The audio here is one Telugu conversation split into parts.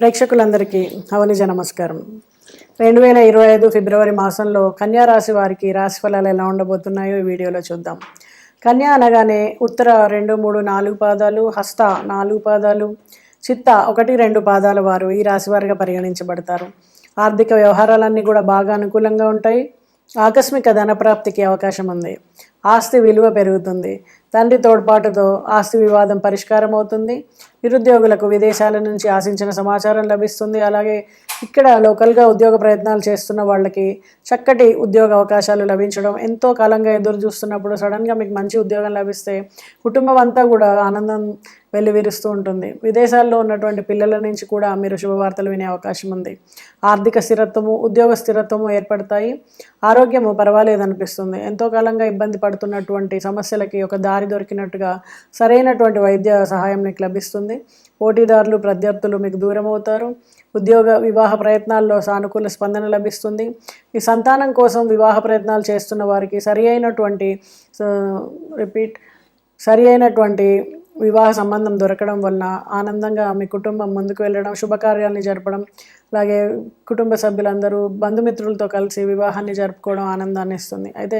ప్రేక్షకులందరికీ అవనిజ నమస్కారం. రెండు వేల ఇరవై ఐదు ఫిబ్రవరి మాసంలో కన్యా రాశి వారికి రాశి ఫలాలు ఎలా ఉండబోతున్నాయో ఈ వీడియోలో చూద్దాం. కన్యా అనగానే ఉత్తర రెండు మూడు నాలుగు పాదాలు హస్త నాలుగు పాదాలు చిత్త ఒకటి రెండు పాదాల వారు ఈ రాశి వారిగా పరిగణించబడతారు. ఆర్థిక వ్యవహారాలన్నీ కూడా బాగా అనుకూలంగా ఉంటాయి. ఆకస్మిక ధనప్రాప్తికి అవకాశం ఉంది. ఆస్తి విలువ పెరుగుతుంది. తండ్రి తోడ్పాటుతో ఆస్తి వివాదం పరిష్కారం అవుతుంది నిరుద్యోగులకు విదేశాల నుంచి ఆశించిన సమాచారం లభిస్తుంది. అలాగే ఇక్కడ లోకల్గా ఉద్యోగ ప్రయత్నాలు చేస్తున్న వాళ్ళకి చక్కటి ఉద్యోగ అవకాశాలు లభించడం ఎంతో కాలంగా ఎదురు చూస్తున్నప్పుడు సడన్గా మీకు మంచి ఉద్యోగం లభిస్తే కుటుంబం అంతా కూడా ఆనందం వెల్లివిరుస్తూ ఉంటుంది. విదేశాల్లో ఉన్నటువంటి పిల్లల నుంచి కూడా మీరు శుభవార్తలు వినే అవకాశం ఉంది. ఆర్థిక స్థిరత్వము ఉద్యోగ స్థిరత్వము ఏర్పడతాయి. ఆరోగ్యము పర్వాలేదనిపిస్తుంది. ఎంతో కాలంగా ఇబ్బంది పడుతుంది పడుతున్నటువంటి సమస్యలకి ఒక దారి దొరికినట్టుగా సరైనటువంటి వైద్య సహాయం మీకు లభిస్తుంది. పోటీదారులు ప్రత్యర్థులు మీకు దూరం అవుతారు ఉద్యోగ వివాహ ప్రయత్నాల్లో సానుకూల స్పందన లభిస్తుంది. మీ సంతానం కోసం వివాహ ప్రయత్నాలు చేస్తున్న వారికి సరి అయినటువంటి రిపీట్ సరి అయినటువంటి వివాహ సంబంధం దొరకడం వలన ఆనందంగా మీ కుటుంబం ముందుకు వెళ్ళడం శుభకార్యాలని జరపడం అలాగే కుటుంబ సభ్యులందరూ బంధుమిత్రులతో కలిసి వివాహాన్ని జరుపుకోవడం ఆనందాన్ని ఇస్తుంది. అయితే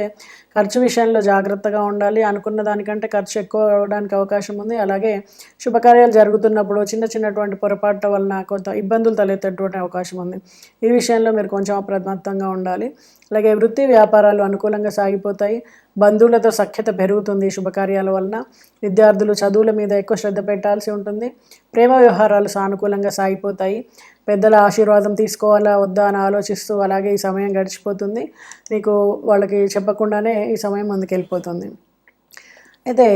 ఖర్చు విషయంలో జాగ్రత్తగా ఉండాలి. అనుకున్న దానికంటే ఖర్చు ఎక్కువ అవడానికి అవకాశం ఉంది. అలాగే శుభకార్యాలు జరుగుతున్నప్పుడు చిన్న చిన్నటువంటి పొరపాట్ల వలన కొంత ఇబ్బందులు తలెత్తేటువంటి అవకాశం ఉంది. ఈ విషయంలో మీరు కొంచెం అప్రమత్తంగా ఉండాలి. అలాగే వృత్తి వ్యాపారాలు అనుకూలంగా సాగిపోతాయి. బంధువులతో సఖ్యత పెరుగుతుంది శుభకార్యాల వలన. విద్యార్థులు చదువుల మీద ఎక్కువ శ్రద్ధ పెట్టాల్సి ఉంటుంది. ప్రేమ వ్యవహారాలు సానుకూలంగా సాగిపోతాయి. పెద్దల ఆశీర్వాదం తీసుకోవాలా వద్దా అని ఆలోచిస్తూ అలాగే ఈ సమయం గడిచిపోతుంది. మీకు వాళ్ళకి చెప్పకుండానే ఈ సమయం ముందుకెళ్ళిపోతుంది. అయితే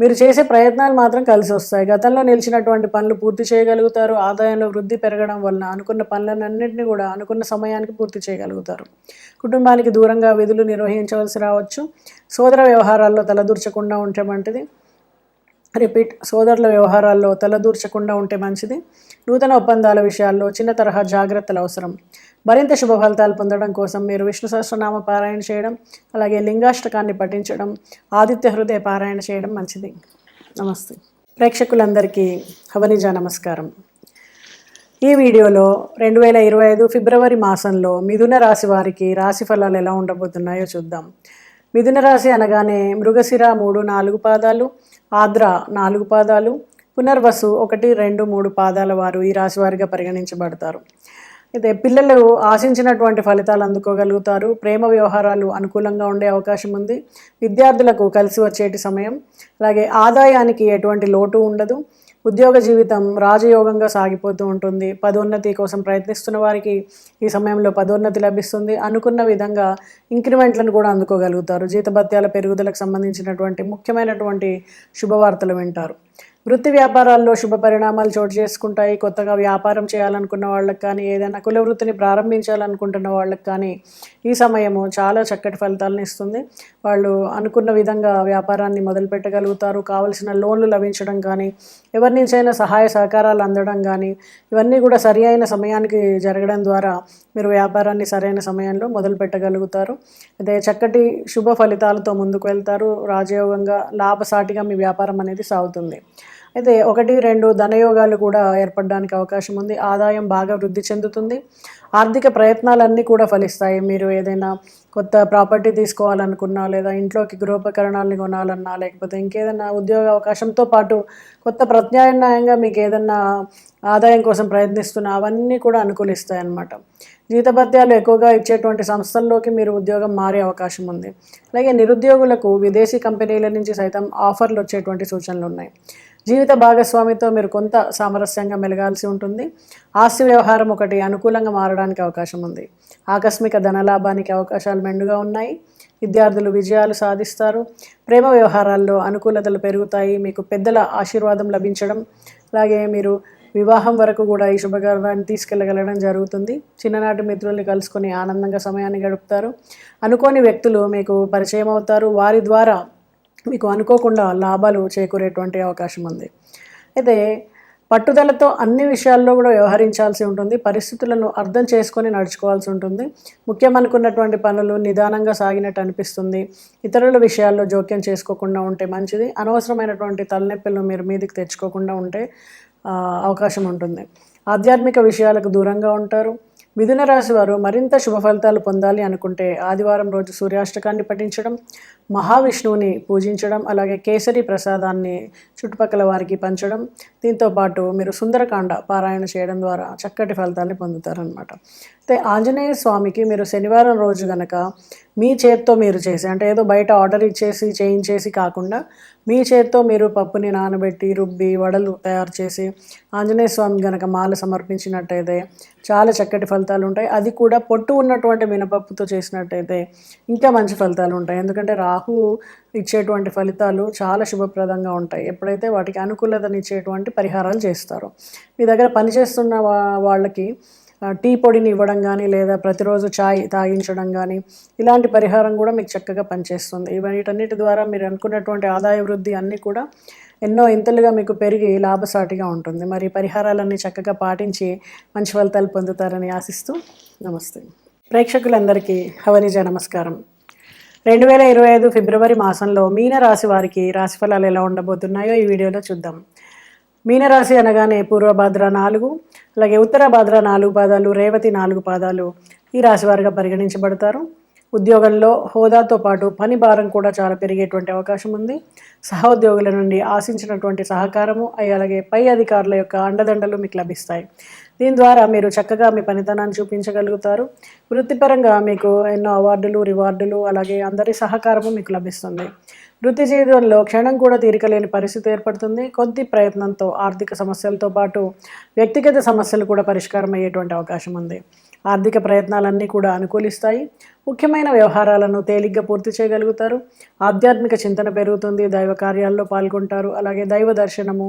మీరు చేసే ప్రయత్నాలు మాత్రం కలిసి వస్తాయి. గతంలో నిలిచినటువంటి పనులు పూర్తి చేయగలుగుతారు. ఆదాయంలో వృద్ధి పెరగడం వలన అనుకున్న పనులన్నింటినీ కూడా అనుకున్న సమయానికి పూర్తి చేయగలుగుతారు. కుటుంబానికి దూరంగా విధులు నిర్వహించవలసి రావచ్చు. సోదర వ్యవహారాల్లో తలదూర్చకుండా ఉంటే వంటిది. రిపీట్ సోదరుల వ్యవహారాల్లో తలదూర్చకుండా ఉంటే మంచిది. నూతన ఒప్పందాల విషయాల్లో చిన్న తరహా జాగ్రత్తలు అవసరం. మరింత శుభ ఫలితాలు పొందడం కోసం మీరు విష్ణు సహస్రనామ పారాయణ చేయడం అలాగే లింగాష్టకాన్ని పఠించడం ఆదిత్య హృదయ పారాయణ చేయడం మంచిది. నమస్తే. ప్రేక్షకులందరికీ హవనిజ నమస్కారం. ఈ వీడియోలో రెండు వేల ఇరవై ఐదు ఫిబ్రవరి మాసంలో మిథున రాశి వారికి రాశి ఫలాలు ఎలా ఉండబోతున్నాయో చూద్దాం. మిథున రాశి అనగానే మృగశిర మూడు నాలుగు పాదాలు ఆద్ర నాలుగు పాదాలు పునర్వసు ఒకటి రెండు మూడు పాదాల వారు ఈ రాశి వారిగా పరిగణించబడతారు. అయితే పిల్లలు ఆశించినటువంటి ఫలితాలు అందుకోగలుగుతారు. ప్రేమ వ్యవహారాలు అనుకూలంగా ఉండే అవకాశం ఉంది. విద్యార్థులకు కలిసి వచ్చేటి సమయం. అలాగే ఆదాయానికి ఎటువంటి లోటు ఉండదు. ఉద్యోగ జీవితం రాజయోగంగా సాగిపోతూ ఉంటుంది. పదోన్నతి కోసం ప్రయత్నిస్తున్న వారికి ఈ సమయంలో పదోన్నతి లభిస్తుంది. అనుకున్న విధంగా ఇంక్రిమెంట్లను కూడా అందుకోగలుగుతారు. జీతభత్యాల పెరుగుదలకు సంబంధించినటువంటి ముఖ్యమైనటువంటి శుభవార్తలు వింటారు. వృత్తి వ్యాపారాల్లో శుభ పరిణామాలు చోటు చేసుకుంటాయి. కొత్తగా వ్యాపారం చేయాలనుకున్న వాళ్ళకి కానీ ఏదైనా కుల వృత్తిని ప్రారంభించాలనుకుంటున్న వాళ్ళకి కానీ ఈ సమయము చాలా చక్కటి ఫలితాలను ఇస్తుంది. వాళ్ళు అనుకున్న విధంగా వ్యాపారాన్ని మొదలు పెట్టగలుగుతారు. కావలసిన లోన్లు లభించడం కానీ ఎవరి నుంచైనా సహాయ సహకారాలు అందడం కానీ ఇవన్నీ కూడా సరి అయిన సమయానికి జరగడం ద్వారా మీరు వ్యాపారాన్ని సరైన సమయంలో మొదలు పెట్టగలుగుతారు. అదే చక్కటి శుభ ఫలితాలతో ముందుకు వెళ్తారు. రాజయోగంగా లాభసాటిగా మీ వ్యాపారం అనేది సాగుతుంది. అయితే ఒకటి రెండు ధనయోగాలు కూడా ఏర్పడడానికి అవకాశం ఉంది. ఆదాయం బాగా వృద్ధి చెందుతుంది. ఆర్థిక ప్రయత్నాలన్నీ కూడా ఫలిస్తాయి. మీరు ఏదైనా కొత్త ప్రాపర్టీ తీసుకోవాలనుకున్నా లేదా ఇంట్లోకి గృహోపకరణాలని కొనాలన్నా లేకపోతే ఇంకేదైనా ఉద్యోగ అవకాశంతో పాటు కొత్త ప్రత్యామ్నాయంగా మీకు ఏదైనా ఆదాయం కోసం ప్రయత్నిస్తున్న అవన్నీ కూడా అనుకూలిస్తాయి అన్నమాట. జీతభత్యాలు ఎక్కువగా ఇచ్చేటువంటి సంస్థల్లోకి మీరు ఉద్యోగం మారే అవకాశం ఉంది. అలాగే నిరుద్యోగులకు విదేశీ కంపెనీల నుంచి సైతం ఆఫర్లు వచ్చేటువంటి సూచనలు ఉన్నాయి. జీవిత భాగస్వామితో మీరు కొంత సామరస్యంగా మెలగాల్సి ఉంటుంది. ఆస్తి వ్యవహారం ఒకటి అనుకూలంగా మారడానికి అవకాశం ఉంది. ఆకస్మిక ధనలాభానికి అవకాశాలు మెండుగా ఉన్నాయి. విద్యార్థులు విజయాలు సాధిస్తారు. ప్రేమ వ్యవహారాల్లో అనుకూలతలు పెరుగుతాయి. మీకు పెద్దల ఆశీర్వాదం లభించడం అలాగే మీరు వివాహం వరకు కూడా ఈ శుభకార్యాన్ని తీసుకెళ్ళగలగడం జరుగుతుంది. చిన్ననాటి మిత్రుల్ని కలుసుకొని ఆనందంగా సమయాన్ని గడుపుతారు. అనుకోని వ్యక్తులు మీకు పరిచయం అవుతారు. వారి ద్వారా మీకు అనుకోకుండా లాభాలు చేకూరేటువంటి అవకాశం ఉంది. అయితే పట్టుదలతో అన్ని విషయాల్లో కూడా వ్యవహరించాల్సి ఉంటుంది. పరిస్థితులను అర్థం చేసుకొని నడుచుకోవాల్సి ఉంటుంది. ముఖ్యం అనుకున్నటువంటి పనులు నిదానంగా సాగినట్టు అనిపిస్తుంది. ఇతరుల విషయాల్లో జోక్యం చేసుకోకుండా ఉంటే మంచిది. అనవసరమైనటువంటి తలనొప్పులను మీరు మీదికి తెచ్చుకోకుండా ఉంటే అవకాశం ఉంటుంది. ఆధ్యాత్మిక విషయాలకు దూరంగా ఉంటారు. మిథున రాశి వారు మరింత శుభ ఫలితాలు పొందాలి అనుకుంటే ఆదివారం రోజు సూర్యాష్టకాన్ని పఠించడం మహావిష్ణువుని పూజించడం అలాగే కేసరి ప్రసాదాన్ని చుట్టుపక్కల వారికి పంచడం దీంతో పాటు మీరు సుందరకాండ పారాయణ చేయడం ద్వారా చక్కటి ఫలితాన్ని పొందుతారనమాట అయితే ఆంజనేయ స్వామికి మీరు శనివారం రోజు గనక మీ చేత్తో మీరు చేసి అంటే ఏదో బయట ఆర్డర్ ఇచ్చేసి చేయించేసి కాకుండా మీ చేత్తో మీరు పప్పుని నానబెట్టి రుబ్బి వడలు తయారు చేసి ఆంజనేయ స్వామి గనక మాల సమర్పించినట్టయితే చాలా చక్కటి ఫలితాలు ఉంటాయి. అది కూడా పొట్టు ఉన్నటువంటి మినపప్పుతో చేసినట్టయితే ఇంకా మంచి ఫలితాలు ఉంటాయి. ఎందుకంటే రాహు ఇచ్చేటువంటి ఫలితాలు చాలా శుభప్రదంగా ఉంటాయి. ఎప్పుడైతే వాటికి అనుకూలతనిచ్చేటువంటి పరిహారాలు చేస్తారో. మీ దగ్గర పనిచేస్తున్న వా వాళ్ళకి టీ పొడిని ఇవ్వడం కానీ లేదా ప్రతిరోజు చాయ్ తాగించడం కానీ ఇలాంటి పరిహారం కూడా మీకు చక్కగా పనిచేస్తుంది. ఇవి వీటన్నిటి ద్వారా మీరు అనుకున్నటువంటి ఆదాయ వృద్ధి అన్నీ కూడా ఎన్నో ఇంతలుగా మీకు పెరిగి లాభసాటిగా ఉంటుంది. మరి పరిహారాలన్నీ చక్కగా పాటించి మంచి ఫలితాలు పొందుతారని ఆశిస్తూ నమస్తే. ప్రేక్షకులందరికీ హవనిజ నమస్కారం. రెండు వేల ఇరవై ఐదు ఫిబ్రవరి మాసంలో మీనరాశి వారికి రాశి ఫలాలు ఎలా ఉండబోతున్నాయో ఈ వీడియోలో చూద్దాం. మీనరాశి అనగానే పూర్వభాద్ర నాలుగు అలాగే ఉత్తర భాద్ర నాలుగు పాదాలు రేవతి నాలుగు పాదాలు ఈ రాశి వారిగా పరిగణించబడతారు. ఉద్యోగంలో హోదాతో పాటు పని భారం కూడా చాలా పెరిగేటువంటి అవకాశం ఉంది. సహోద్యోగుల నుండి ఆశించినటువంటి సహకారము అలాగే పై అధికారుల యొక్క అండదండలు మీకు లభిస్తాయి. దీని ద్వారా మీరు చక్కగా మీ పనితనాన్ని చూపించగలుగుతారు. వృత్తిపరంగా మీకు ఎన్నో అవార్డులు రివార్డులు అలాగే అందరి సహకారము మీకు లభిస్తుంది. వృత్తి జీవితంలో క్షణం కూడా తీరికలేని పరిస్థితి ఏర్పడుతుంది. కొద్ది ప్రయత్నంతో ఆర్థిక సమస్యలతో పాటు వ్యక్తిగత సమస్యలు కూడా పరిష్కారం అయ్యేటువంటి అవకాశం ఉంది. ఆర్థిక ప్రయత్నాలన్నీ కూడా అనుకూలిస్తాయి. ముఖ్యమైన వ్యవహారాలను తేలిగ్గా పూర్తి చేయగలుగుతారు. ఆధ్యాత్మిక చింతన పెరుగుతుంది. దైవ కార్యాల్లో పాల్గొంటారు. అలాగే దైవ దర్శనము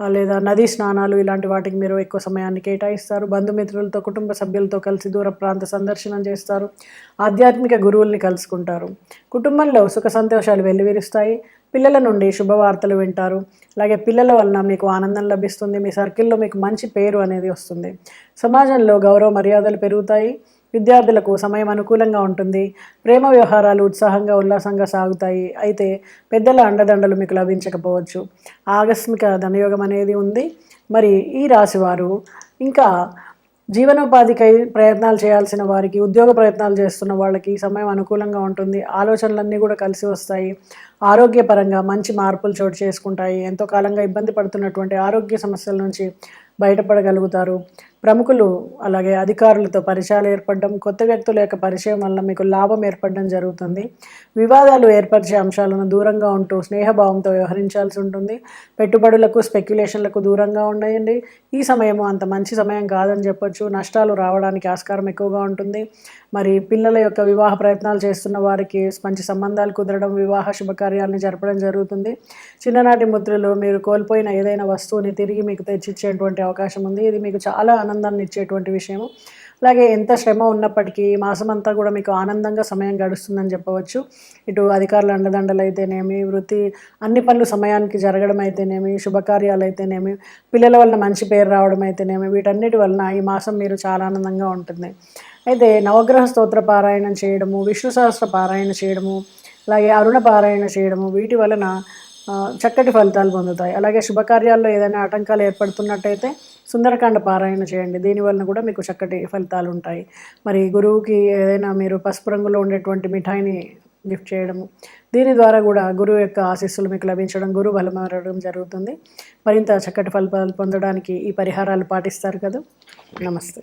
లేదా నదీ స్నానాలు ఇలాంటి వాటికి మీరు ఎక్కువ సమయాన్ని కేటాయిస్తారు. బంధుమిత్రులతో కుటుంబ సభ్యులతో కలిసి దూర ప్రాంత సందర్శనం చేస్తారు. ఆధ్యాత్మిక గురువుల్ని కలుసుకుంటారు. కుటుంబంలో సుఖ సంతోషాలు వెల్లివిరుస్తాయి. పిల్లల నుండి శుభవార్తలు వింటారు. అలాగే పిల్లల వలన మీకు ఆనందం లభిస్తుంది. మీ సర్కిల్లో మీకు మంచి పేరు అనేది వస్తుంది. సమాజంలో గౌరవ మర్యాదలు పెరుగుతాయి. విద్యార్థులకు సమయం అనుకూలంగా ఉంటుంది. ప్రేమ వ్యవహారాలు ఉత్సాహంగా ఉల్లాసంగా సాగుతాయి. అయితే పెద్దల అండదండలు మీకు లభించకపోవచ్చు. ఆకస్మిక ధనయోగం అనేది ఉంది. మరి ఈ రాశివారు ఇంకా జీవనోపాధికై ప్రయత్నాలు చేయాల్సిన వారికి ఉద్యోగ ప్రయత్నాలు చేస్తున్న వాళ్ళకి సమయం అనుకూలంగా ఉంటుంది. ఆలోచనలన్నీ కూడా కలిసి వస్తాయి. ఆరోగ్యపరంగా మంచి మార్పులు చోటు చేసుకుంటాయి. ఎంతో కాలంగా ఇబ్బంది పడుతున్నటువంటి ఆరోగ్య సమస్యల నుంచి బయటపడగలుగుతారు. ప్రముఖులు అలాగే అధికారులతో పరిచయాలు ఏర్పడడం కొత్త వ్యక్తుల యొక్క పరిచయం వల్ల మీకు లాభం ఏర్పడడం జరుగుతుంది. వివాదాలు ఏర్పరిచే అంశాలను దూరంగా ఉంటూ స్నేహభావంతో వ్యవహరించాల్సి ఉంటుంది. పెట్టుబడులకు స్పెక్యులేషన్లకు దూరంగా ఉండండి. ఈ సమయము అంత మంచి సమయం కాదని చెప్పొచ్చు. నష్టాలు రావడానికి ఆస్కారం ఎక్కువగా ఉంటుంది. మరి పిల్లల యొక్క వివాహ ప్రయత్నాలు చేస్తున్న వారికి మంచి సంబంధాలు కుదరడం వివాహ శుభకార్యాలను జరపడం జరుగుతుంది. చిన్ననాటి ముద్రలు మీరు కోల్పోయిన ఏదైనా వస్తువుని తిరిగి మీకు తెచ్చిచ్చేటువంటి అవకాశం ఉంది. ఇది మీకు చాలా ఆనందాన్ని ఇచ్చేటువంటి విషయము. అలాగే ఎంత శ్రమ ఉన్నప్పటికీ మాసం అంతా కూడా మీకు ఆనందంగా సమయం గడుస్తుందని చెప్పవచ్చు. ఇటు అధికారుల అండదండలు అయితేనేమి వృత్తి అన్ని పనులు సమయానికి జరగడం అయితేనేమి శుభకార్యాలు అయితేనేమి పిల్లల వలన మంచి పేరు రావడం అయితేనేమి వీటన్నిటి వలన ఈ మాసం మీరు చాలా ఆనందంగా ఉంటుంది. అయితే నవగ్రహ స్తోత్ర పారాయణం చేయడము విష్ణు సహస్ర పారాయణ చేయడము అలాగే అరుణ పారాయణ చేయడము వీటి వలన చక్కటి ఫలితాలు పొందుతాయి. అలాగే శుభకార్యాల్లో ఏదైనా ఆటంకాలు ఏర్పడుతున్నట్టయితే సుందరకాండ పారాయణ చేయండి. దీనివలన కూడా మీకు చక్కటి ఫలితాలు ఉంటాయి. మరి గురువుకి ఏదైనా మీరు పసుపు రంగులో ఉండేటువంటి మిఠాయిని గిఫ్ట్ చేయడము దీని ద్వారా కూడా గురువు యొక్క ఆశీస్సులు మీకు లభించడం గురువు బలమారడం జరుగుతుంది. మరింత చక్కటి ఫలితాలు పొందడానికి ఈ పరిహారాలు పాటిస్తారు కదా. నమస్తే.